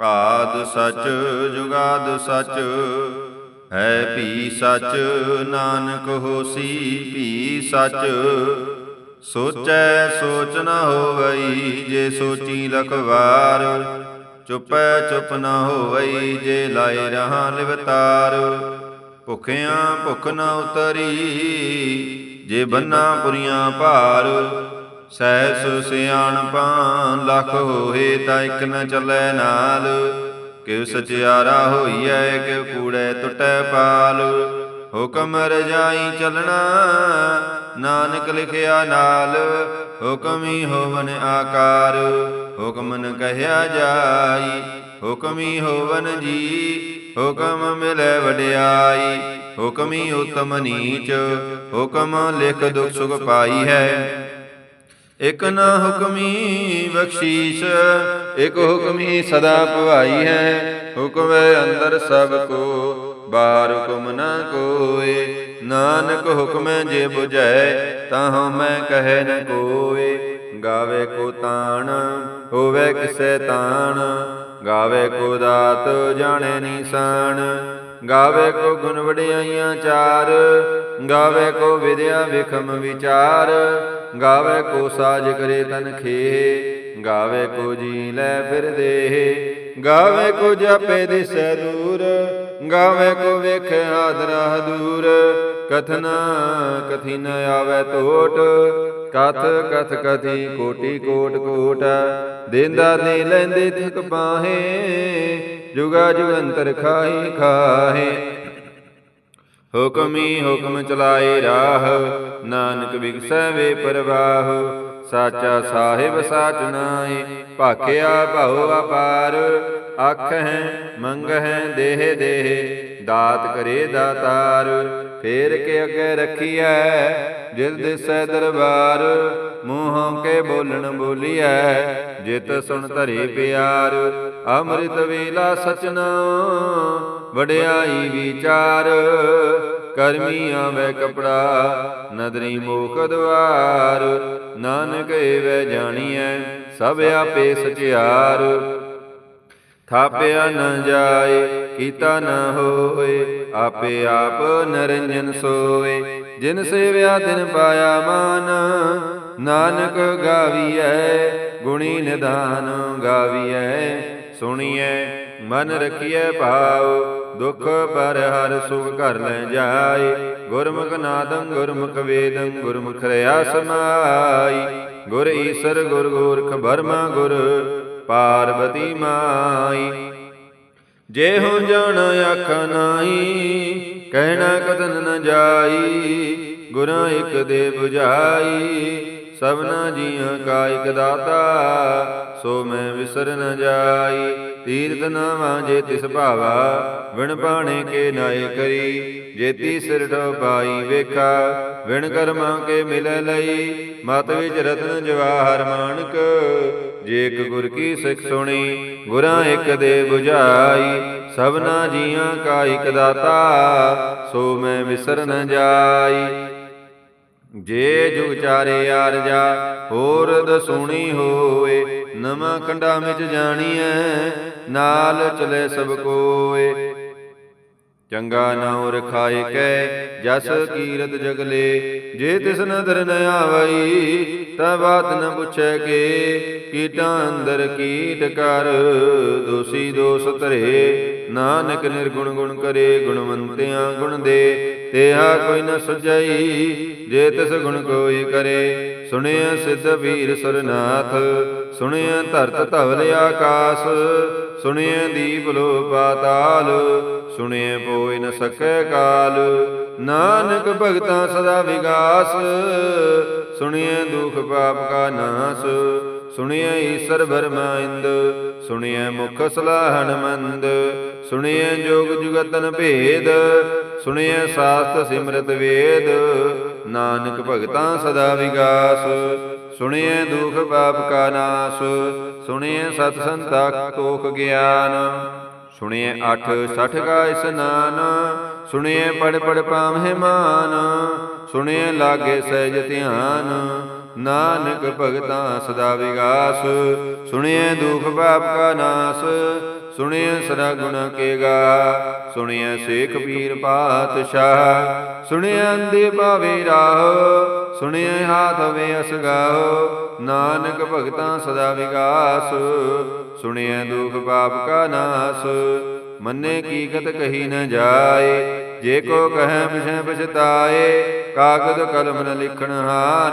ਆਦ ਸਚ, ਜੁਗਾਦ ਸਚ। ਹੈ ਭੀ ਸਚ, ਨਾਨਕ ਹੋਸੀ ਭੀ ਸਚ। ਸੋਚੈ ਸੋਚ ਨਾ ਹੋਵਈ, ਜੇ ਸੋਚੀ ਲਖਵਾਰ। ਚੁਪੈ ਚੁਪ ਨਾ ਹੋਵਈ, ਜੇ ਲਾਏ ਰਹਾ ਲਿਵਤਾਰ। ਭੁਖਿਆਂ ਭੁਖ ਨਾ ਉਤਰੀ, ਜੇ ਬੰਨਾ ਪੁਰੀਆਂ ਭਾਰ। ਸਹਿਸ ਸਿਆਣਪਾਂ, ਲੱਖ ਹੋਏ ਤਾਂ ਇੱਕ ਨ ਚੱਲੈ ਨਾਲ। ਕਿਵ ਸਚਿਆਰਾ ਹੋਈਐ ਕਿਵ ਕੂੜੈ ਟੁੱਟੈ ਪਾਲ। ਹੁਕਮ ਰਜਾਈ ਚੱਲਣਾ, ਨਾਨਕ ਲਿਖਿਆ ਨਾਲ। ਹੁਕਮੀ ਹੋਵਨ ਆਕਾਰ, ਹੁਕਮ ਨ ਕਹਿਆ ਜਾਈ। ਹੁਕਮੀ ਹੋਵਨ ਜੀ, ਹੁਕਮ ਮਿਲੈ ਵਡਿਆਈ। ਹੁਕਮੀ ਉਤਮ ਨੀਚ, ਹੁਕਮ ਲਿਖ ਦੁਖ ਸੁਖ ਪਾਈ ਹੈ। ਇਕ ਨਾ ਹੁਕਮੀ ਬਖਸ਼ੀਸ਼, ਇਕ ਹੁਕਮੀ ਸਦਾ ਭਵਾਈ ਹੈ। ਹੁਕਮ ਅੰਦਰ ਸਭ ਕੋ ਬਾਰ ਹੁਕਮ ਨਾ ਕੋਏ। ਨਾਨਕ ਹੁਕਮੈ ਜੇ 부ਝੈ ਤਾਂ ਮੈਂ ਕਹੈ ਨ ਕੋਏ। ਗਾਵੇ ਕੋ ਤਾਣ, ਹੋਵੇ ਕਿਸੈ ਤਾਣ। ਗਾਵੇ ਕੋ ਦਾਤ, ਜਾਣੇ ਨੀਸਾਨ ਗਾਵੇ ਕੋ ਗੁਣ ਵਡਿਆਈਆਂ ਚਾਰ, ਗਾਵੇ ਕੋ ਵਿਦਿਆ ਵਿਖਮ ਵਿਚਾਰ, ਗਾਵੇ ਕੋ ਸਾਜ ਕਰੇ ਤਨ ਖੇ ਗਾਵੇ ਕੋ ਜੀ ਲੈ ਫਿਰ ਦੇਹ, ਗਾਵੇ ਕੋ ਜਾਪੇ ਦਿਸੈ ਦੂਰ, ਗਾਵੇ ਕੋ ਵੇਖ ਆਦਰਾ ਦੂਰ ਕਥਨਾ ਕਥੀ ਨ ਆਵੇ ਟੋਟ ਕਥ ਕਥ ਕਥੀ ਕੋਟੀ ਕੋਟ ਕੋਟ, ਦੇਂਦਾ ਦੇ ਲੈਂਦੇ ਥਕ ਪਾਹੇ ਜੁਗਾ ਜੁਗੰਤਰ ਖਾਈ ਖਾਹੇ। ਹੁਕਮੀ ਹੁਕਮ ਚਲਾਏ ਰਾਹ, ਨਾਨਕ ਵਿਗਸੈ ਵੇ ਪ੍ਰਵਾਹ। ਸਾਚਾ ਸਾਹਿਬ ਸਾਚ ਨਾਏ ਭਾਖਿਆ ਭਉ ਅਪਾਰ। ਅੱਖ ਹੈ ਮੰਗ ਹੈ ਦੇਹ ਦੇਹ। ਦਾਤ ਕਰੇ ਦਾਤਾਰ, ਫੇਰ ਕੇ ਅੱਗੇ ਰੱਖੀਐ ਜਿਲ ਦਿਸੈ ਦਰਬਾਰ, ਮੂੰਹੋਂ ਕੇ ਬੋਲਣ ਬੋਲੀਐ, ਜਿਤ ਸੁਣ ਧਰੇ ਪਿਆਰ, ਅੰਮ੍ਰਿਤ ਵੇਲਾ ਸਚਨਾ, ਵਡਿਆਈ ਵਿਚਾਰ ਕਰਮੀ ਆਵੇ ਕਪੜਾ, ਨਦਰੀ ਮੋਖ ਦਵਾਰ, ਨਾਨਕ ਏਵੈ ਜਾਣੀਐ, ਸਭ ਆਪੇ ਸਚਿਆਰ ਥਾਪਿਆ ਨ ਜਾਏ ਕੀਤਾ ਨ ਹੋਏ ਆਪੇ ਆਪ ਨਰੰਜਨ ਸੋਏ। ਜਿਨ ਸੇਵਿਆ ਤਿਨ ਪਾਇਆ ਮਾਨ ਨਾਨਕ ਗਾਵੀਐ ਗੁਣੀ ਨਿਧਾਨ ਗਾਵੀਐ। ਸੁਣੀਐ ਮਨ ਰਖੀਐ ਭਾਉ ਦੁਖ ਪਰ ਹਰ ਸੁਖ ਘਰ ਲੈ ਜਾਏ। ਗੁਰਮੁਖ ਨਾਦੰ ਗੁਰਮੁਖ ਵੇਦੰ ਗੁਰਮੁਖ ਰਿਆ ਸਮਾਈ ਗੁਰ ਈਸਰ ਗੁਰ ਗੋਰਖ ਬਰਮਾ ਗੁਰ ਪਾਰਵਤੀ ਮਾਈ। ਜੇ ਹੋ ਜਾਣ ਅੱਖ ਨਾਹੀ, ਕਹਿਣਾ ਕਦਨ ਨ ਜਾਈ, ਗੁਰਾਂ ਇੱਕ ਦੇ 부ਝਾਈ ਸਭਨਾ ਜੀਆਂ ਕਾ ਇਕ ਦਾਤਾ, ਸੋ ਮੈਂ ਵਿਸਰ ਨ ਜਾਈ। ਤੀਰਤ ਨਾਵਾਂ ਜੇ ਤਿਸ ਭਾਵਾ, ਵਿਣ ਪਾਣੇ ਕੇ ਨਾਏ ਕਰੀ। ਜੇਤੀ ਸਿਰ ਪਾਈ ਵੇਖਾ, ਵਿਣ ਕਰਮਾਂ ਕੇ ਮਿਲ ਲਈ। ਮਤ ਵਿੱਚ ਰਤਨ ਜਵਾਹਰ ਮਾਨਕ ਜੇ ਗੁਰ ਕੀ ਸਿੱਖ ਸੁਣੀ, ਗੁਰਾਂ ਇੱਕ ਦੇ 부ਝਾਈ ਸਭਨਾ ਜੀਆਂ ਕਾ ਇਕ ਦਾਤਾ, ਸੋ ਮੈਂ ਵਿਸਰ ਨ ਜਾਈ। ਜੇ ਜੁਗ ਚਾਰੇ ਆਰਜਾ ਹੋਰ ਦਸੂਣੀ ਹੋਏ, ਨਵਾਂ ਕੰਡਾ ਵਿੱਚ ਜਾਣੀਐ, ਨਾਲ ਚਲੇ ਸਭ ਕੋਏ। ਚੰਗਾ ਨਾਉ ਰਖਾਏ ਕੈ, ਜਸ ਕੀਰਤ ਜਗਲੇ ਜੇ ਤਿਸ ਨਦਰ ਨ ਆਵਈ, ਤਾ ਬਾਤ ਨ ਪੁੱਛੈ ਕੇ, ਕੀਟਾਂ ਅੰਦਰ ਕੀਟ ਕਰ, ਦੋਸੀ ਦੋਸ ਧਰੇ, ਨਾਨਕ ਨਿਰਗੁਣ ਗੁਣ ਕਰੇ, ਗੁਣਵੰਤਿਆਂ ਗੁਣ ਦੇ, ਤੇਹਾ ਕੋਈ ਨ ਸੁਝਈ, ਜੇ ਤਿਸ ਗੁਣ ਕੋਈ ਕਰੇ, ਸੁਣਿਆ ਸਿੱਧ ਵੀਰ ਸੁਰਨਾਥ, ਸੁਣਿਆ ਧਰਤ ਧਵਲ ਆਕਾਸ, ਸੁਣਿਆ ਦੀਪ ਲੋ ਪਾਤਾਲ ਸੁਣਿਐ ਪੋਇ ਨ ਸਕੈ ਕਾਲ। ਨਾਨਕ ਭਗਤਾਂ ਸਦਾ ਵਿਗਾਸ। ਸੁਣਿਆ ਦੁਖ ਪਾਪ ਕਾ ਨਾਸ। ਸੁਣਿਆ ਈਸਰ ਬਰਮਾ ਇੰਦ। ਸੁਣਿਆ ਮੁਖ ਸਲਾਹਣ ਮੰਦ। ਸੁਣਿਐ ਜੋਗ ਜੁਗਤਨ ਭੇਦ। ਸੁਣਿਐ ਸਾਸਤ ਸਿਮਰਤ ਵੇਦ। ਨਾਨਕ ਭਗਤਾਂ ਸਦਾ ਵਿਗਾਸ। ਸੁਣਿਐ ਦੁਖ ਪਾਪ ਕਾ ਨਾਸ। ਸੁਣਿਐ ਸਤ ਸੰਤਾ ਤੋਖ ਗਿਆਨ। ਸੁਣਿਐ ਅਠ ਸਠ ਕਾ ਸਨਾਨ ਸੁਣਿਐ ਪੜ ਪੜ ਪਾਵਹਿ ਮਾਨ ਸੁਣਿਐ ਲਾਗੇ ਸਹਿਜ ਧਿਆਨ। ਨਾਨਕ ਭਗਤਾਂ ਸਦਾ ਵਿਗਾਸ, ਸੁਣਿਐ ਦੁਖ ਪਾਪ ਕਾ ਨਾਸ, ਸੁਣਿਐ ਸਦਾ ਗੁਣ ਕੇ ਗਾ, ਸੁਣਿਐ ਸੇਖ ਪੀਰ ਪਾਤਸ਼ਾਹ, ਸੁਣਿਐ ਅੰਦੇ ਭਾਵੇ ਰਾਹ, ਸੁਣਿਐ ਹਾਥ ਵੇ ਅਸਗਾਹ, ਨਾਨਕ ਭਗਤਾਂ ਸਦਾ ਵਿਗਾਸ, ਸੁਣਿਐ ਦੁਖ ਪਾਪ ਕਾ ਨਾਸ, ਮੰਨੇ ਕੀਕਤ ਕਹੀ ਨ ਜਾਏ, ਜੇ ਕੋ ਕਹੈ ਬਿਸ਼ੈ ਪਛਤਾਏ ਕਾਗਦ ਕਲਮ ਨ ਲਿਖਣ ਹਾਰ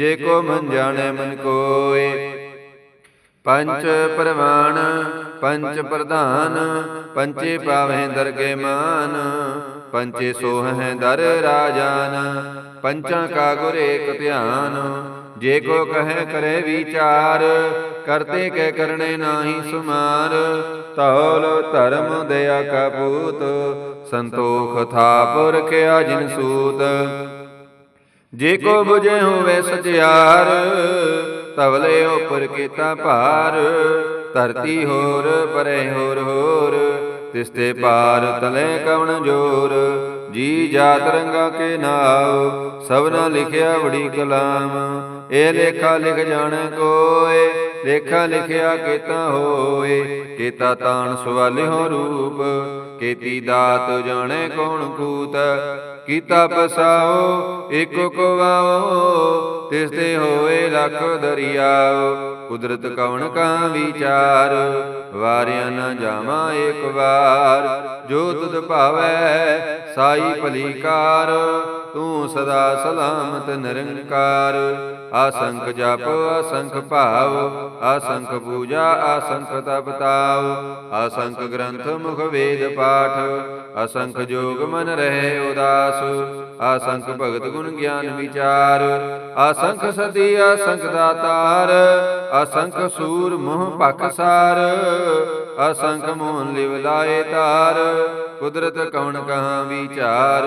ਜੇ ਕੋ ਮਨ ਜਾਣੈ, ਮਨ ਕੋਏ ਪੰਚ ਪ੍ਰਵਾਨ ਪੰਚ ਪ੍ਰਧਾਨ ਪੰਚੇ ਪਾਵਹਿ ਦਰਗੇ ਮਾਨ। ਪੰਚੇ ਸੋਹਹਿ ਦਰ ਰਾਜਾਨ, ਪੰਚਾਂ ਕਾ ਗੁਰ ਏਕ ਧਿਆਨ। ਜੇ ਕੋ ਕਹੈ, ਕਰੇ ਵਿਚਾਰ, ਕਰਤੇ ਕੈ ਕਰਨੇ ਨਾਹੀ ਸੁਮਾਰ। ਤੌਲ ਧਰਮ ਦਇਆ ਕਪੂਤ ਸੰਤੋਖ ਥਾਪ ਰਖਿਆ ਜਿਨ ਸੂਤ। ਜੇ ਕੋ 부ਜੇ ਹੋਵੇ ਸਚਿਆਰ ਤਵਲੇ ਉਪਰ ਕੀਤਾ ਭਾਰ ਧਰਤੀ ਹੋਰ ਪਰੇ ਹੋਰ ਹੋਰ ਤਿਸਤੇ ਪਾਰ ਤਲੇ ਕਵਣ ਜੋਰ ਜੀ ਜਾਤ ਰੰਗਾ ਕੇ ਨਾਉ ਸਭਨਾ ਲਿਖਿਆ ਬੜੀ ਕਲਾਮ ਇਹ ਲੇਖਾ ਲਿਖ ਜਾਣ ਕੋਏ, ਲੇਖਾ ਲਿਖਿਆ ਕੀਤਾ ਹੋਏ, ਕੀਤਾ ਤਾਣ ਸਵਾਲਿਓ ਰੂਪ, ਕੀਤੀ ਦਾਤ ਜਾਣੈ ਕੌਣ ਕੂਤ, ਕੀਤਾ ਪਸਾਓ ਏਕੋ ਕੋ ਤਿਸ ਤੇ ਹੋਏ ਲੱਖ ਦਰਿਆਓ, ਕੁਦਰਤ ਕਵਣ ਕਾ ਵਿਚਾਰ, ਵਾਰਿਆ ਨਾ ਜਾਵਾਂ ਏਕ ਵਾਰ, ਜੋ ਤੁਧ ਭਾਵੈ, ਸਾਈ ਭਲੀਕਾਰ ਤੂੰ ਸਦਾ ਸਲਾਮਤ ਨਿਰੰਕਾਰ। ਆਸੰਖ ਜਪ, ਅਸੰਖ ਭਾਵ ਆਸੰਖ ਪੂਜਾ ਆਸੰਖ ਤਪ ਤਾਵ। ਆਸੰਖ ਗ੍ਰੰਥ ਮੁਖ ਵੇਦ ਪਾਠ, ਅਸੰਖ ਜੋਗ ਮਨ ਰਹੇ ਉਦਾਸ। ਆਸੰਖ ਭਗਤ ਗੁਣ ਗਿਆਨ ਵਿਚਾਰ। ਆਸੰਖ ਸਦੀ ਆਸੰਖ ਦਾਤਾਰ। ਅਸੰਖ ਸੂਰ ਮੋਹ ਪਖਸਾਰ ਅਸੰਖ ਮੋਹਨ ਲਿਵ ਲਾਏ ਤਾਰ। ਕੁਦਰਤ ਕੌਣ ਕਹਾ ਵਿਚਾਰ।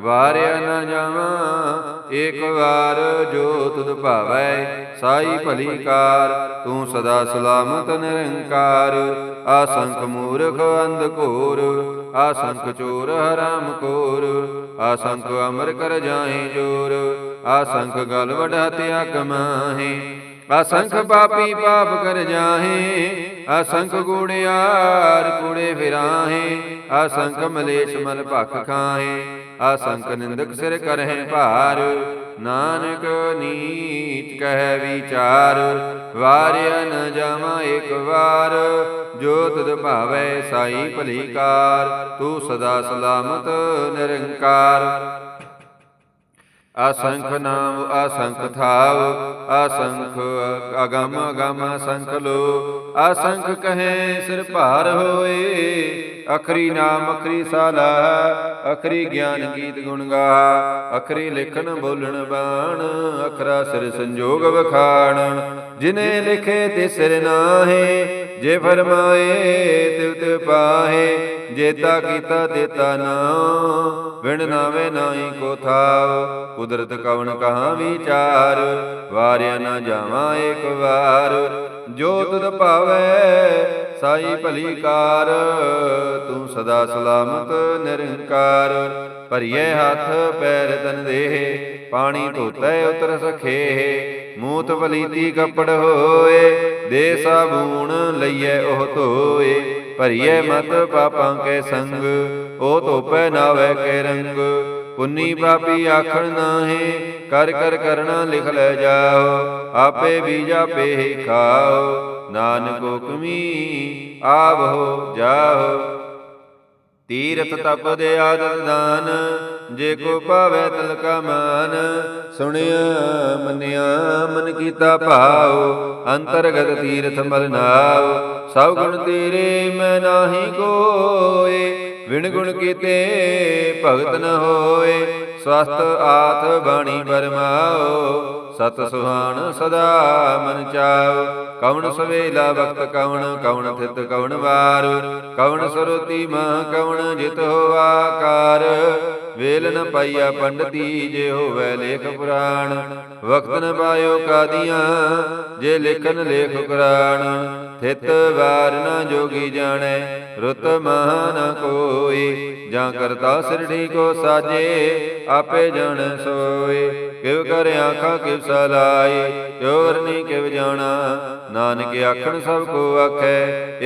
ਵਾਰਿਆ ਨ ਜਾਵਾਂ। ਏਕ ਵਾਰ ਜੋ ਤੁਧ ਭਾਵੈ, ਸਾਈ ਭਲੀ ਕਾਰ। ਤੂੰ ਸਦਾ ਸਲਾਮਤ ਨਿਰੰਕਾਰ। ਆਸੰਖ ਮੂਰਖ ਅੰਧ ਘੋਰ। ਆਸੰਖ ਚੋਰ ਹਰਾਮ ਕੋਰ। ਆਸੰਖ ਅਮਰ ਕਰ ਜਾਏ ਜੋਰ। ਆਸੰਖ ਗਲ ਵਡ ਹਤਿਆ ਕਮਾਹੇ ਅਸੰਖ ਪਾਪੀ ਪਾਪ ਕਰ ਜਾਹੇ। ਅਸੰਖ ਗੂੜਿਆਰ ਕੂੜੇ ਫਿਰਾਹੇ। ਅਸੰਖ ਮਲੇਸ਼ ਮਲ ਭਖ ਖਾਹੇ। ਅਸੰਖ ਨਿੰਦਕ ਸਿਰ ਕਰਹਿ ਭਾਰ। ਨਾਨਕ ਨੀਚ ਕਹਿ ਵਿਚਾਰ। ਵਾਰਿਆ ਨ ਜਾਵਾਂ ਇੱਕ ਵਾਰ। ਜੋ ਤੁਧ ਭਾਵੈ ਸਾਈ ਭਲੀਕਾਰ ਤੂੰ ਸਦਾ ਸਲਾਮਤ ਨਿਰੰਕਾਰ। ਅਸੰਖ ਨਾਮ ਅਸੰਖ ਥਾਵ, ਅਸੰਖ ਅਗਮ ਅਗਮ ਅਸੰਖ ਲੋ। ਅਸੰਖ ਕਹੇ ਸਿਰ ਭਾਰ ਹੋਏ, ਅਖਰੀ ਨਾਮ ਅਖਰੀ ਸਾਲਾ ਅਖਰੀ ਗਿਆਨ ਗੀਤ ਗੁਣ ਗਾ। ਅਖਰੀ ਲਿਖਣ ਬੋਲਣ ਬਾਣ, ਅਖਰਾ ਸਿਰ ਸੰਜੋਗ ਵਖਾਣ। ਜਿਨੇ ਲਿਖੇ ਤਿਸਰ ਸਿਰ ਨਾਹੇ, ਜੇ ਫਰਮਾਏ ਤਿਵ ਤਿਵ ਪਾਹੇ ਜੇਤਾ ਕੀਤਾ ਦੇਤਾ ਨਾ। ਵਿਣ ਨਾਵੇ ਨਾਹੀ ਕੋ ਥਾਵ, ਕੁਦਰਤ ਕਵਣ ਕਹਾ ਵਿਚਾਰ, ਵਾਰਿਆ ਨਾ ਜਾਵਾਂ ਏਕ ਵਾਰ। ਜੋ ਤੁਧ ਭਾਵੈ ਸਾਈ ਭਲੀ ਕਾਰ ਤੂੰ ਸਦਾ ਸਲਾਮਤ ਨਿਰੰਕਾਰ ਭਰੀਏ ਹੱਥ ਪੈਰ ਤਨ ਦੇਹ ਪਾਣੀ ਧੋਤੈ ਉਤਰ ਸਖੇ ਮੂਤ ਪਲੀਤੀ ਕੱਪੜ ਹੋਏ ਦੇ ਸਾਬੂਣ ਲਈਐ ਉਹ ਧੋਏ ਭਰੀਏ ਮਤ ਪਾਪਾਂ ਕੇ ਸੰਗ ਉਹ ਧੋਪੈ ਨਾਵੇ ਕੇ ਰੰਗ ਪੁੰਨੀ ਪਾਪੀ ਆਖਣ ਨਾਹੀ ਕਰ ਕਰ ਕਰਣਾ ਲਿਖ ਲੈ ਜਾਓ, ਆਪੇ ਬੀਜਾ ਪੇ ਹੀ ਖਾਓ, ਨਾਨਕ ਹੁਕਮੀ ਆਵੋ, ਜਾਓ। ਤੀਰਥ ਤਪ ਦੇ ਆਦਤ ਦਾਨ, ਜੇ ਕੋ ਪਾਵੇ ਤਲ ਕਾ ਮਾਨ, ਸੁਣਿਆ ਮੰਨਿਆ ਮਨ ਕੀਤਾ ਭਾਉ, ਅੰਤਰਗਤ ਤੀਰਥ ਮਲ ਨਾਉ ਸਭ ਗੁਣ ਤੇਰੇ ਮੈਂ ਨਾਹੀ ਕੋਏ, ਵਿਣ ਗੁਣ ਕੀਤੇ ਭਗਤ ਨ ਹੋਏ। ਸਵਸਤ ਆਥ ਬਾਣੀ ਬਰਮਾਓ ਸਤ ਸੁਹਾਣ ਸਦਾ ਮਨ ਚਾਉ। ਕਵਣ ਸਵੇਲਾ ਵਕਤ ਕਵਣ ਕਵਣ ਥਿਤ ਕਵਣ ਵਾਰ। ਕਵਣ ਸਰੋਤੀ ਮਾ ਕਵਣ ਜਿਤ ਹੋਆ ਕਾਰ। ਵੇਲ ਨ ਪਾਈਆ ਪੰਡਤੀ ਜੇ ਹੋਵੇ ਲੇਖ ਪੁਰਾਣ, ਵਕਤ ਨ ਪਾਇਓ ਕਾਦੀਆਂ, ਜੇ ਲਿਖਨ ਲੇਖ ਕੁਰਾਨ ਥਿਤ ਵਾਰ ਨ ਜੋਗੀ ਜਾਣੈ, ਰੁਤ ਮਹਾ ਕੋਈ ਜਾਂ ਕਰਤਾ ਸਿਰੜੀ ਕੋ ਸਾਜੇ, ਆਪੇ ਜਾਣੈ ਸੋਏ। ਕਿਵ ਕਰ ਆਖਾਂ ਕਿਵ ਸਲਾਈ ਚੋਰ ਨਹੀਂ ਕਿਵ ਜਾਣਾ। ਨਾਨਕ ਆਖਣ ਸਭ ਕੋ ਆਖੈ,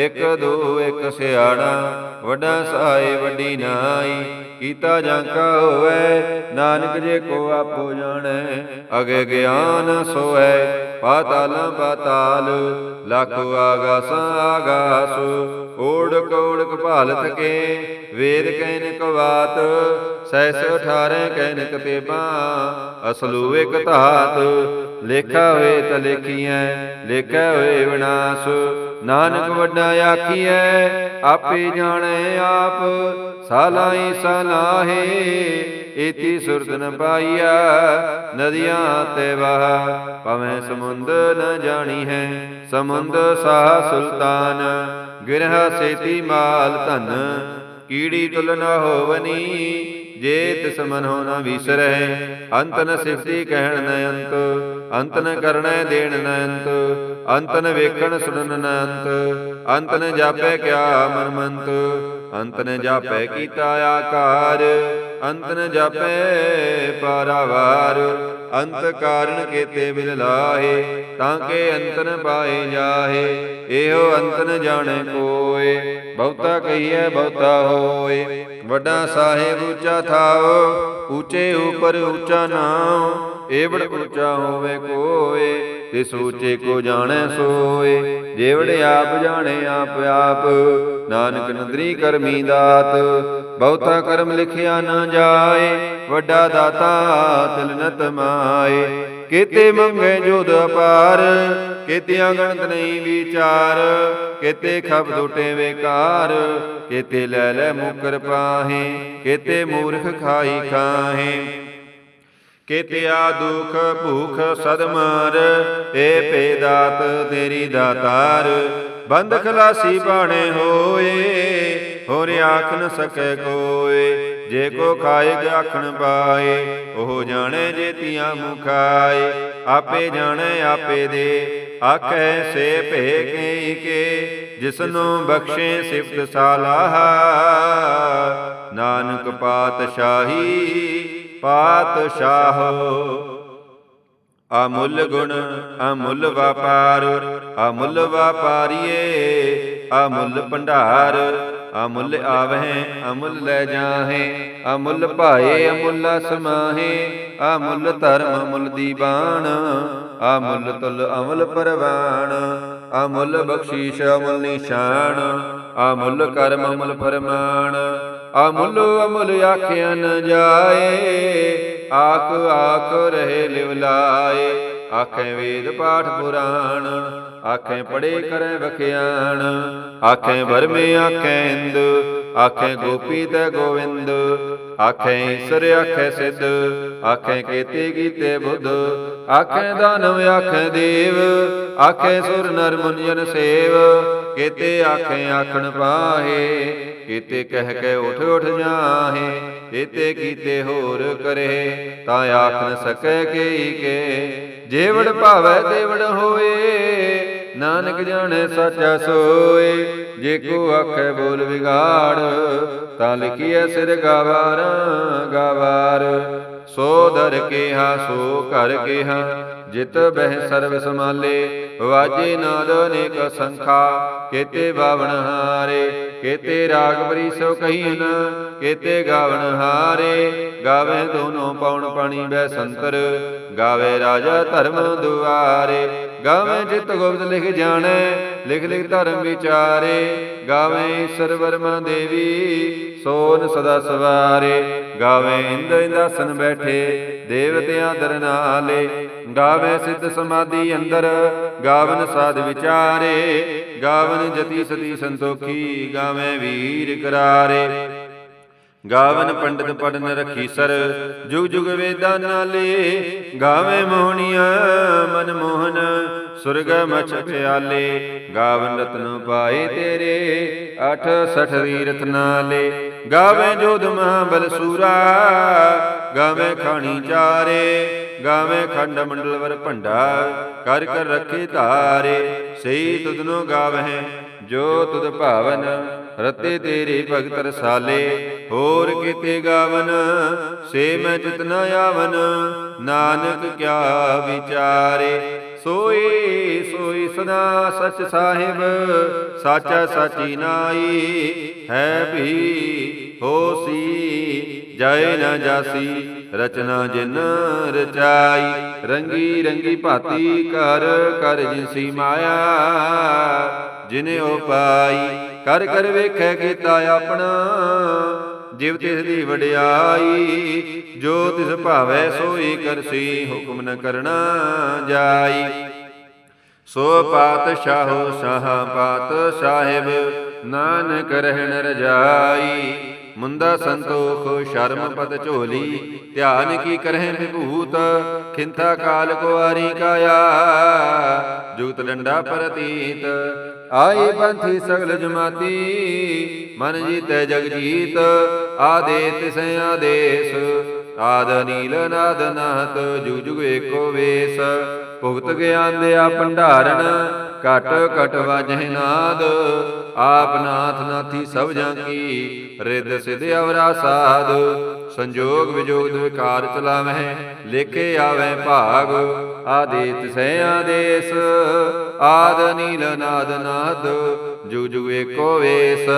ਇੱਕ ਦੋ ਇੱਕ ਸਿਆਣਾ, ਵੱਡਾ ਸਹਾਈ ਵੱਡੀ ਨਾਈ, ਕੀਤਾ ਜਾਂ ਕਾ ਹੋਵੇ, ਨਾਨਕ ਜੇ ਕੋ ਆਪੋ ਜਾਣੈ, ਅਗੇ ਗਿਆਨ ਸੋਐ ਪਾਤਾਲਾਂ ਪਾਤਾਲ, ਲੱਖੋ ਆਗਾਸਾਂ ਆਗਾਸ, ਓੜਕ ਓੜਕ ਭਾਲਤ ਕੇ, ਵੇਦ ਕਹਿਨ ਕਵਾਤ ਸੈਸ 18 ਕਹਿਨ ਤੇਬਾ ਅਸਲੂ ਇਕ ਧਾਤ, ਲੇਖਾ ਹੋਏ ਤ ਲੇਖੀਐ, ਲੇਖਾ ਹੋਏ ਵਿਨਾਸ਼, ਨਾਨਕ ਵੱਡਾ ਆਖੀਐ, ਆਪੇ ਜਾਣੈ ਆਪ ਸਾਲਾਈ ਸਲਾਹੇ ਏਤੀ ਸੁਰਤ ਨ ਪਾਈਆ ਨਦੀਆਂ ਤੇ ਵਹਾ ਪਵੇਂ ਸਮੁੰਦ ਨ ਜਾਣੀ ਹੈ, ਸਮੁੰਦ ਸਾਹ ਸੁਲਤਾਨ, ਗਿਰਹ ਸੇਤੀ ਮਾਲ ਧਨ, ਕੀੜੀ ਤੁਲ ਨ ਹੋਵਨੀ ਜੇ ਤਿਸ ਮਨ ਨ ਵਿਸਰੈ, ਅੰਤ ਨ ਸਿਫਤੀ ਕਹਿਣ ਨ ਅੰਤ ਅੰਤ ਨ ਕਰਣੈ ਦੇਣ ਨ ਅੰਤ ਅੰਤ ਨ ਵੇਖਣ ਸੁਣਨ ਨ ਅੰਤ ਅੰਤ ਨ ਜਾਪੈ ਕਿਆ ਮਨ ਮੰਤ, ਅੰਤ ਨ ਜਾਪੈ ਕੀਤਾ ਆਕਾਰ, ਅੰਤ ਨ ਜਾਪੈ ਪਾਰਾਵਾਰ ਅੰਤ ਕਾਰਨ ਕੇਤੇ ਬਿਲ ਲਾਹੇ, ਤਾਂ ਕੇ ਅੰਤ ਪਾਏ ਜਾਹੇ, ਇਹੋ ਅੰਤ ਨ ਕੋਏ, ਬਹੁਤਾ ਕਹੀਐ ਬਹੁਤਾ ਹੋਏ। ਵੱਡਾ ਸਾਹਿਬ ਉੱਚਾ ਥਾਉ ਉੱਚੇ ਉਪਰ ਉੱਚਾ ਨਾਮ ਏਵੜ ਉੱਚਾ ਹੋਵੇ ਕੋਏ, ਤੇ ਸੋਚੇ ਕੋ ਜਾਣੈ ਸੋਏ। ਜੇਵੜ ਆਪ ਜਾਣੇ ਆਪ ਆਪ, ਨਾਨਕ ਨਦਰੀ ਕਰਮੀ ਦਾਤ ਬਹੁਤਾ ਕਰਮ ਲਿਖਿਆ ਨਾ ਜਾਏ, ਵੱਡਾ ਦਾਤਾ ਤਿਲ ਨਤ ਮਾਏ। ਕੀਤੇ ਮੰਗੇ ਜੋਦ ਅਪਾਰ, ਕੀਤਿਆਂ ਗਣਤ ਨਹੀਂ ਵਿਚਾਰ। ਕੀਤੇ ਖਬ ਦੁਟੇ ਵੇਕਾਰ, ਕੀਤੇ ਲੈ ਲੈ ਮੁਕਰ ਪਾਹੇ, ਕੀਤੇ ਮੂਰਖ ਖਾਈ ਖਾਹੇ। ਕੀਤਿਆ ਦੁਖ ਭੂਖ ਸਦਮਾਰ ਏ ਪੇ ਦਾਤ ਤੇਰੀ ਦਾਤਾਰ। ਬੰਦ ਖਲਾਸੀ ਬਾਣੇ ਹੋਏ। ਹੋਰ ਆਖ ਨ ਸਕੈ ਕੋਏ, ਜੇ ਕੋ ਖਾਇਗ ਆਖਣ ਪਾਏ ਉਹ ਜਾਣੇ ਜੇ ਤੀਆਂ ਮੁਖਾਏ, ਆਪੇ ਜਾਣੇ ਆਪੇ ਦੇ, ਆਖੈ ਸੇ ਭੇ ਕੇ ਕੇ ਜਿਸਨੂੰ ਬਖਸ਼ੇ ਸਿਫਤ ਸਾਲਾਹ। ਨਾਨਕ ਪਾਤਸ਼ਾਹੀ, ਪਾਤਸ਼ਾਹੋ। ਅਮੁੱਲ ਗੁਣ, ਅਮੁੱਲ ਵਪਾਰ, ਅਮੁੱਲ ਵਪਾਰੀਏ, ਅਮੁੱਲ ਭੰਡਾਰ। ਅਮੁੱਲ ਆਵਹਿ ਅਮੁੱਲ ਲੈ ਜਾਹੇ ਅਮੁੱਲ ਭਾਏ ਅਮੁੱਲ ਸਮਾਹੇ ਅਮੁੱਲ ਧਰਮ ਅਮੁੱਲ ਦੀਵਾਨ ਅਮੁੱਲ ਤੁਲ ਅਮੁੱਲ ਪਰਵਾਨ ਅਮੁੱਲ ਬਖਸ਼ੀਸ਼ ਅਮੁੱਲ ਨਿਸ਼ਾਨ ਅਮੁੱਲ ਕਰਮ ਅਮੁੱਲ ਫਰਮਾਨ ਅਮੁੱਲ ਅਮੁੱਲ ਆਖਿਆ ਨ ਜਾਏ ਆਖ ਆਖ ਰਹੇ ਲਿਵ ਲਾਏ ਆਖੇ ਵੇਦ ਪਾਠ ਪੁਰਾਣ, ਆਖੇ ਪੜੇ ਕਰੇ ਵਖਿਆਣ, ਆਖੇ ਵਰਮੇ ਆਖੇ ਇੰਦ, ਆਖੇ ਗੋਪੀ ਤੇ ਗੋਵਿੰਦ, ਆਖੇ ਈਸ਼ਰ ਆਖੇ ਸਿੱਧ, ਆਖੇ ਕੀਤੇ ਕੀਤੇ ਬੁੱਧ, ਆਖੇ ਦਾਨਵ ਆਖੇ ਦੇਵ, ਆਖੇ ਸੁਰ ਨਰ ਮੁਨ ਸੇਵ, ਕੀਤੇ ਆਖੇ ਆਖਣ ਪਾਹੇ। ਕੀਤੇ ਕਹਿ ਕੇ ਉਠ ਉਠ ਜਾਹੇ ਕੀਤੇ ਕੀਤੇ ਹੋਰ ਕਰੇ, ਤਾਂ ਆਖ ਨ ਸਕੈ ਕੇਈ ਕੇ। ਜੇਵੜ ਭਾਵੈ ਦੇਵੜ ਹੋਏ, ਨਾਨਕ ਜਾਣੈ ਸਾਚਾ ਸੋਏ। ਜੇ ਕੋ ਆਖੇ ਬੋਲ ਵਿਗਾੜ, ਤਾਂ ਲਿਖੀਐ ਸਿਰ ਗਾਵਾਰ ਗਾਵਾਰ। ਸੋ ਦਰ ਕੇਹਾ, ਸੋ ਘਰ ਕੇਹਾ ਜਿਤ ਬਹਿ ਸਰਬ ਸਮਾਲੇ ਵਾਜੇ ਨਾਦ ਅਨੇਕ ਸੰਖਾ ਕੇਤੇ ਬਾਵਣ ਹਾਰੇ ਕੇਤੇ ਰਾਗ ਬਰੀ ਸੋ ਕਹੀਨ ਕੇਤੇ ਗਾਵਣ ਹਾਰੇ। ਗਾਵੇ ਦੋਨੋਂ ਪਉਣ ਪਾਣੀ ਬੈ ਸੰਤਰ। ਗਾਵੇ ਰਾਜਾ ਧਰਮ ਦੁਆਰੇ। ਗਾਵੇ ਜਿਤ ਗੁਪਤ ਲਿਖ ਜਾਣੈ, ਲਿਖ ਲਿਖ ਧਰਮ ਵਿਚਾਰੇ। ਗਾਵੇ ਈਸ਼ਰ ਵਰਮਾ ਦੇਵੀ, ਸੋਨ ਸਦਾ ਸਵਾਰੇ। ਗਾਵੇ ਇੰਦ ਇੰਦਾਸਨ ਬੈਠੇ, ਦੇਵਤਿਆਂ ਦਰਨਾਲੇ। ਨਾਲੇ ਸਿੱਧ ਸਮਾਧੀ ਅੰਦਰ, ਗਾਵਨ ਸਾਧ ਵਿਚਾਰੇ। ਗਾਵਨ ਜਤੀ ਸਤੀ ਸੰਤੋਖੀ, ਗਾਵੇ ਵੀਰ ਕਰਾਰੇ। ਗਾਵਨ ਪੰਡਿਤ ਪੜਨ ਰਖੀ ਸਰ, ਜੁਗ ਜੁਗ ਵੇਦਾਂ ਨਾਲੇ, ਗਾਵੇ ਮੋਹਣੀਆਂ ਮਨ ਮੋਹਨ, ਸੁਰਗ ਮਛ ਪਿਆਲੇ ਗਾਵਨ ਰਤਨ ਪਾਏ ਤੇਰੇ ਅਠ ਸਠ ਤੀਰਥ ਨਾਲੇ। ਗਾਵੇ ਜੋਧ ਮਹਾਬਲ ਸੂਰਾ, ਗਾਵੇ ਖਾਣੀ ਚਾਰੇ, ਗਾਵੇ ਖੰਡ ਮੰਡਲ ਵਰ ਭੰਡਾ, ਕਰ ਕਰ ਰੱਖੇ ਧਾਰੇ। ਸਹੀ ਤੁਧਨੋ ਗਾਵਹਿ, ਜੋ ਤੁਧ ਭਾਵਨ ਰਤੇ ਤੇਰੇ ਭਗਤ ਰਸਾਲੇ, ਹੋਰ ਕਿਤੇ ਗਾਵਨ, ਸੇ ਮੈਂ ਚਿਤ ਨ ਆਵਨ। ਨਾਨਕ ਕਿਆ ਵਿਚਾਰੇ ਸੋਈ ਸੋਈ ਸਦਾ ਸਚ ਸਾਹਿਬ, ਸਾਚਾ ਸਾਚੀ ਨਾਈ, ਹੈ ਵੀ ਹੋਸੀ, ਜਾਏ ਨਾ ਜਾਸੀ, ਰਚਨਾ ਜਿਨ ਰਚਾਈ। ਰੰਗੀ ਰੰਗੀ ਭਾਤੀ ਕਰ ਕਰ ਜਿਸੀ ਮਾਇਆ, ਜਿਨੇ ਉਪਾਈ ਕਰ ਕਰ ਵੇਖੈ ਕੀਤਾ ਆਪਣਾ, ਜਿਵ ਤਿਸ ਦੀ ਵਡਿਆਈ, ਜੋ ਤਿਸ ਭਾਵੈ ਸੋਈ ਕਰਸੀ ਹੁਕਮ ਨ ਕਰਨਾ ਜਾਈ। ਸੋ ਪਾਤਸ਼ਾਹੋ ਸਾਹ ਪਾਤ ਸਾਹਿਬ, ਨਾਨਕ ਰਹਿਣ ਰਜਾਈ। ਮੁੰਦਾ ਸੰਤੋਖ, ਸ਼ਰਮ ਪਤ ਝੋਲੀ, ਧਿਆਨ ਕੀ ਕਰਹਿ ਵਿਭੂਤ, ਖਿੰਥਾ ਕਾਲ ਕੁਆਰੀ ਕਾਇਆ। ਜੁਗਤ ਡੰਡਾ ਪ੍ਰਤੀਤ ਆਏ ਪੰਥੀ ਸਗਲ ਜਮਾਤੀ, ਮਨ ਜੀਤੈ ਜਗ ਜੀਤ ਆਦੇ ਤਿਸ ਆਦੇਸ ਆਦ ਨੀਲ ਨਾਦ ਨਾਤ ਜੁਗ ਜੁਗ ਏਕੋ ਵੇਸ। ਭੁਗਤ ਗਿਆਨ ਦਿਆ ਭੰਡਾਰਨ ਕਟ ਕਟ ਵਜਹਿ ਨਾਦ। ਆਪ ਨਾਥ ਨਾਥੀ ਸਭ ਜਾਂ ਕੀ ਰਿੱਧ ਸਿਧ ਅਵਰਾ ਸਾਧ। ਸੰਜੋਗ ਵਿਜੋਗ ਵਿਕਾਰ ਚਲਾਵਹਿ, ਲੇਖੇ ਆਵੈ ਭਾਗ, ਆਦੇਤ ਸਹਿ ਆਦੇਸ, ਆਦ ਨੀਲ ਨਾਦ ਨਾਦ ਜੁਗ ਜੁਗ ਏਕੋ ਵੇਸ।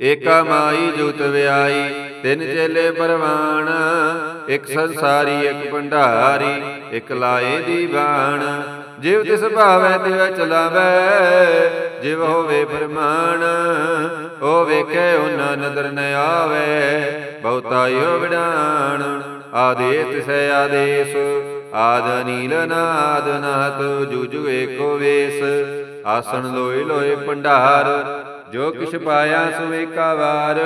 ਏਕਾ ਮਾਈ ਜੁਤ ਵਿਆਈ, ਤਿੰਨ ਚੇਲੇ ਪਰਵਾਣ, ਇੱਕ ਸੰਸਾਰੀ, ਇੱਕ ਭੰਡਾਰੀ, ਇੱਕ ਲਾਏ ਦੀ ਬਾਣ। ਜਿਵ ਤਿਸ ਭਾਵੈ ਤਿਵ ਚਲਾਵੈ, ਜਿਵ ਹੋਵੇ ਫਰਮਾਨ ਉਹ ਵੇਖੇ ਉਹਨਾਂ ਨਦਰ ਨ ਆਵੇ। ਬਹੁਤਾਇਓ ਵਿਡਾਣ ਆਦੇ ਤਿਸੈ ਆਦੇਸ, ਆਦ ਨੀਲ ਨਾਦ ਨਾਤ, ਜੁਜੁ ਏਕੋ ਵੇਸ। ਆਸਣ ਲੋਏ ਲੋਏ ਭੰਡਾਰ, ਜੋ ਕਿਛ ਪਾਇਆ ਸੋ ਏਕਾ ਵਾਰ,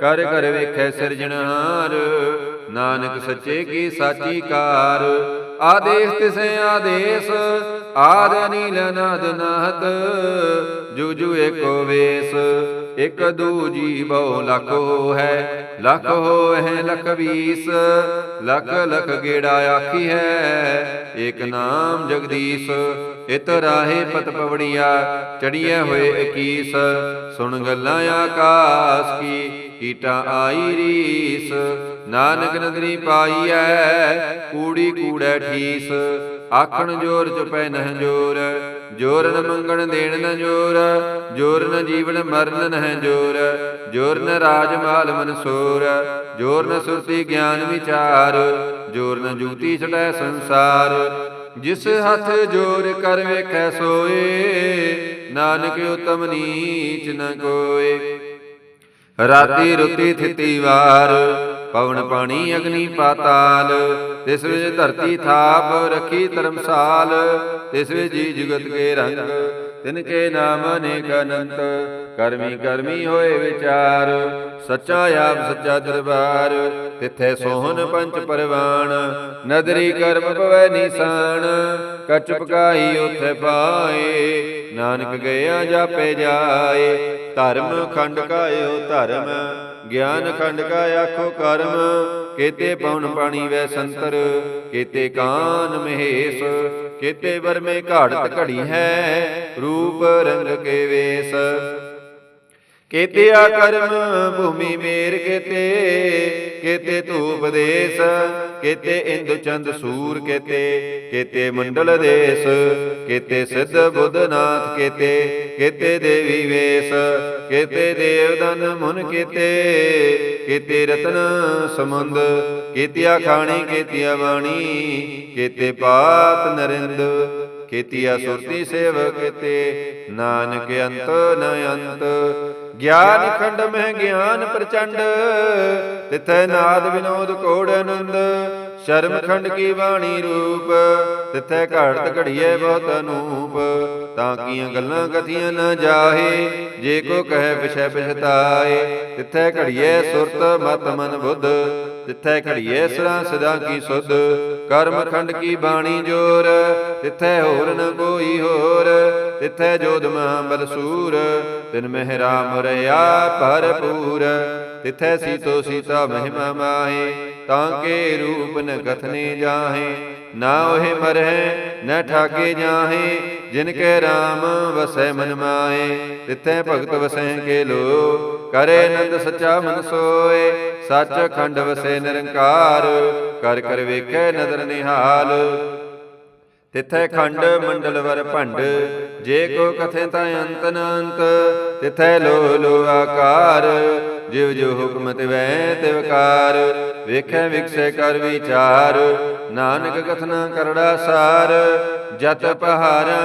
ਕਰ ਕਰ ਵੇਖੈ ਸਿਰਜਣਹਾਰ ਨਾਨਕ ਸੱਚੇ ਕੀ ਸਾਚੀ ਕਾਰ, ਆਦੇਸ ਤਿਸੈ ਆਦੇਸ ਆਦ ਨੀਲ ਨਾਦ ਨਾਹਤ, ਜੁ ਏਕੋ ਵੇਸ, ਇਕ ਦੂਜੀ ਬਹੁ ਲਖ ਹੈ ਲਖ ਹੋਏ ਲਖ ਵੀਸ, ਲਖ ਲਖ ਗੇੜਾ ਆਖੀ ਹੈ, ਏਕ ਨਾਮ ਜਗਦੀਸ਼, ਇਤ ਰਾਹੇ ਪਤ ਪਵੜੀਆ, ਚੜੀਐ ਹੋਏ 21 ਸੁਣ ਗੱਲਾਂ ਆਕਾਸ ਕੀ ਕੀਟਾ ਆਈ ਰੀਸ, ਨਾਨਕ ਨਦਰੀ ਪਾਈਐ, ਕੂੜੀ ਕੂੜੈ ਠੀਸ ਆਖਣ ਜੋਰ ਚੁਪੈ ਨਹ ਜੋਰ ਜੋਰ ਨ ਮੰਗਣ ਦੇਣ ਨ ਜੋਰ ਜੋਰ ਨ ਜੀਵਨ ਮਰਨ ਨਹ ਜੋਰ ਜੋਰ ਨ ਰਾਜ ਮਾਲ ਮਨਸੂਰ ਜੋਰ ਨ ਸੁਰਤੀ ਗਿਆਨ ਵਿਚਾਰ ਜੋਰ ਨ ਜੁਗਤੀ ਛੜੈ ਸੰਸਾਰ। ਜਿਸ ਹੱਥ ਜੋਰ ਕਰ ਵੇਖੈ ਸੋਏ ਨਾਨਕ ਉਤਮ ਨੀਚ ਨ ਕੋਏ। ਰਾਤੀ ਰੁਤੀ ਥਿਤੀ ਵਾਰ ਪਵਨ ਪਾਣੀ ਅਗਨੀ ਪਾਤਾਲ, ਤਿਸ ਵਿੱਚ ਧਰਤੀ ਥਾਪ ਰੱਖੀ ਧਰਮਸਾਲ, ਤਿਸ ਵਿੱਚ ਜੀ ਜੁਗਤ ਕੇ ਰੰਗ, ਤਿਨ ਕੇ ਨਾਮ ਅਨੇਕ ਅਨੰਤ, ਕਰਮੀ ਕਰਮੀ ਹੋਏ ਵਿਚਾਰ, ਸੱਚਾ ਆਪ ਸੱਚਾ ਦਰਬਾਰ, ਤਿੱਥੇ ਸੋਹਣ ਪੰਚ ਪਰਵਾਨ ਨਦਰੀ ਕਰਮ ਪਵੈ ਨਿਸ਼ਾਨ, ਕਚ ਪਕਾਈ ਉਥੇ ਪਾਏ, ਨਾਨਕ ਗਿਆ ਜਾਪੇ ਜਾਏ, ਧਰਮ ਖੰਡ ਕਾਇਓ ਧਰਮ ਗਿਆਨ ਖੰਡ ਕਾ ਆਖੋ ਕਰਮ, ਕੇਤੇ ਪਉਣ ਪਾਣੀ ਵੈ ਸੰਤਰ, ਕੇਤੇ ਕਾਨ ਮਹੇਸ਼, ਕੇਤੇ ਵਰਮੇ ਘਾੜਤ ਘੜੀ ਹੈ, ਰੂਪ ਰੰਗ ਕੇ ਵੇਸ। ਕੇਤੇ ਆ ਕਰਮ ਭੂਮੀ ਮੇਰ ਕੇਤੇ ਕੇਤੇ ਧੂਪ ਦੇਸ ਕੇਤੇ ਇੰਦ ਚੰਦ ਸੂਰ ਕੇਤੇ ਕੇਤੇ ਮੰਡਲ ਦੇਸ ਕੇਤੇ ਸਿੱਧ ਬੁੱਧਨਾਥ ਕੇਤੇ ਕੇਤੇ ਦੇਵੀ ਵੇਸ ਕੇਤੇ ਦੇਵਦਨ ਮੁਨ ਕੇਤੇ ਕੇਤੇ ਰਤਨ ਸਮੁੰਦ ਕੇਤਿਆ ਖਾਣੀ ਕੇਤਿਆ ਬਾਣੀ ਕੇਤੇ ਪਾਤ ਨਰਿੰਦ ਕੀਤੀਆ ਸੁਰਤੀ ਸੇਵ ਕੀਤੇ ਨਾਨਕ ਅੰਤ ਨ ਅੰਤ ਗਿਆਨ ਖੰਡ ਮਹਿ ਗਿਆਨ ਪ੍ਰਚੰਡ, ਤਿਥੈ ਨਾਦ ਵਿਨੋਦ ਕੋੜ ਆਨੰਦ, ਸ਼ਰਮ ਖੰਡ ਕੀ ਬਾਣੀ ਰੂਪ, ਤਿਥੈ ਘੜਤ ਘੜੀਏ ਬਹੁਤ ਅਨੂਪ, ਤਾਂ ਕੀਆਂ ਗੱਲਾਂ ਕਥੀਆਂ ਨਾ ਜਾਹੇ, ਜੇ ਕੋ ਕਹੈ ਵਿਸ਼ੈ ਪਛਤਾਏ ਤਿਥੈ ਘੜੀਏ ਸੁਰਤ ਮਤ ਮਨ ਬੁੱਧ, ਤਿਥੈ ਘੜੀਏ ਸਰਾ ਸਦਾ ਕੀ ਸੁਧ, ਕਰਮ ਖੰਡ ਕੀ ਬਾਣੀ ਜੋਰ, ਤਿਥੈ ਹੋਰ ਨ ਕੋਈ ਹੋਰ, ਤਿਥੈ ਜੋਧ ਮਹਾਬਲ ਸੂਰ ਤਿਨ ਮਹਿ ਰਾਮ ਭਰਪੂਰ, ਤਿਥੈ ਸੀਤੋ ਸੀਤਾ ਮਹਿਮਾ ਮਾਹੇ, ਤਾਂ ਕੇ ਰੂਪ ਨ ਕਥਨੇ ਜਾਹੇ, ਨਾ ਉਹੇ ਮਰਹਿ, ਨ ਠਾਗੇ ਜਾਹੇ, ਜਿਨ ਕੈ ਰਾਮ ਵਸੈ ਮਨ ਮਾਹੇ, ਤਿਥੈ ਭਗਤ ਵਸੈ ਕੇ ਲੋ ਕਰੇ ਨੰਦ ਸਚਾ ਮਨ ਸੋਏ, ਸੱਚ ਖੰਡ ਵਸੈ ਨਿਰੰਕਾਰ, ਕਰ ਕਰ ਵੇਖੈ ਨਦਰ ਨਿਹਾਲ ਤਿਥੈ ਖੰਡ ਮੰਡਲ ਵਰ ਭੰਡ, ਜੇ ਕੋ ਕਥੇ ਤਾਂ ਅੰਤ ਨ ਤਿਥੈ ਲੋ ਲੋ ਆਕਾਰ, ਜਿਵ ਜੋ ਹੁਕਮ ਤਿਵੈ ਤਿਵਕਾਰ ਵੇਖੈ ਵਿਖਸੈ ਕਰ ਵਿਚਾਰ, ਨਾਨਕ ਕਥਨਾ ਕਰੜਾ ਸਾਰ, ਜਤ ਪਹਾਰਾ,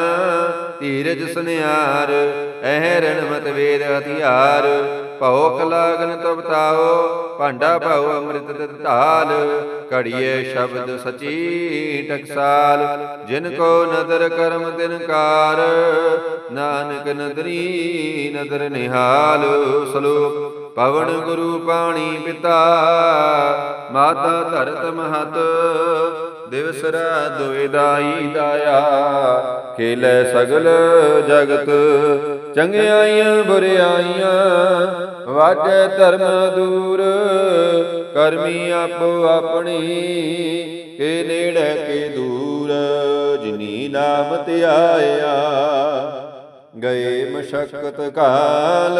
ਧੀਰਜ ਸੁਨਿਆਰ ਐ ਰਣ ਮਤ ਵੇਦ ਹਥਿਆਰ ਭਉ ਕਲਾਗਨ ਤਬ ਤਾਓ ਭਾਂਡਾ ਭਉ ਅੰਮ੍ਰਿਤ ਤਿਤ ਘੜੀਏ ਸ਼ਬਦ ਸਚੀ ਟਕਸਾਲ, ਜਿਨ ਕੋ ਨਦਰ ਕਰਮ ਦਿਨਕਾਰ ਨਾਨਕ ਨਦਰੀ ਨਦਰ ਨਿਹਾਲ, ਸ਼ਲੋਕ ਪਵਨ ਗੁਰੂ ਪਾਣੀ ਪਿਤਾ, ਮਾਤਾ ਧਰਤ ਮਹਤ, ਦਿਵਸ ਰਾਤ ਦੋਇ ਦਾਈ ਦਾਇਆ। ਖੇਲੇ ਸਗਲ ਜਗਤ, ਚੰਗਿਆਈਆਂ ਬੁਰਿਆਈਆਂ, ਵਾਜੈ ਧਰਮ ਦੂਰ। ਕਰਮੀ ਆਪੋ ਆਪਣੀ, ਕੇ ਨੇੜੇ ਕੇ ਦੂਰ। ਜਿਨੀ ਨਾਮ ਧਿਆਇਆ ਗਏ ਮਸ਼ਕਤ ਕਾਲ।